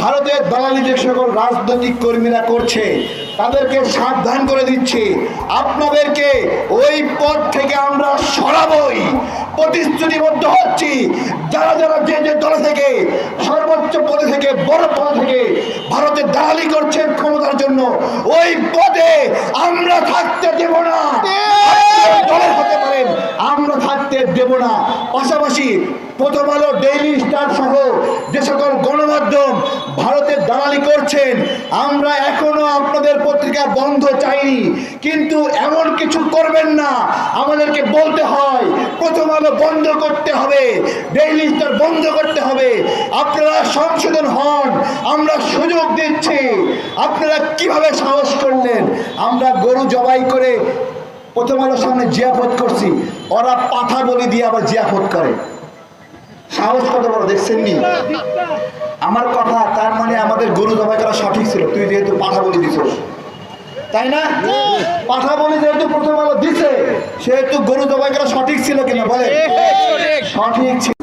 ভারতের দালালি যে সকল রাজনৈতিক কর্মীরা করছে, তাদেরকে সাবধান করে দিচ্ছি। আপনাদেরকে ওই পদ থেকে আমরা সরাবই। প্রতিশ্রুতিবদ্ধ হচ্ছি। যারা যারা যে যে দল থেকে, সর্বোচ্চ পদে থেকে, বড় পদ থেকে ভারতের দালালি করছেন ক্ষমতার জন্য, ওই পদে আমরা থাকতে দেব না। দলের হতে পারেন, আমরা থাকতে দেব না। পাশাপাশি প্রথম আলো ডেইলি স্টার সহ যে সকল গণমাধ্যম আমরা এখনও আপনাদের পত্রিকা বন্ধ চাইনি, কিন্তু এমন কিছু করবেন না। আমাদেরকে বলতে হয়, প্রথম আলো বন্ধ করতে হবে ডেইলি স্টার বন্ধ করতে হবে। আপনারা সংশোধন হন, আমরা সুযোগ দিচ্ছি। আপনারা কীভাবে সাহস করলেন? আমরা গরু জবাই করে প্রথম আলোর সামনে জিয়াফত করছি। ওরা পাথা বলি দিয়ে আবার জিয়াফত করে। সাহস কত বড়, দেখছেন নি? আমার কথা তার মানে আমাদের গরু জবাই করা সঠিক ছিল। তুই যেহেতু পাঠা বলি দিছ তাই না? পাঠা বলি যেহেতু প্রথম আলো দিছে সেহেতু গরু জবাই করা সঠিক ছিল কিনা বলে সঠিক ছিল।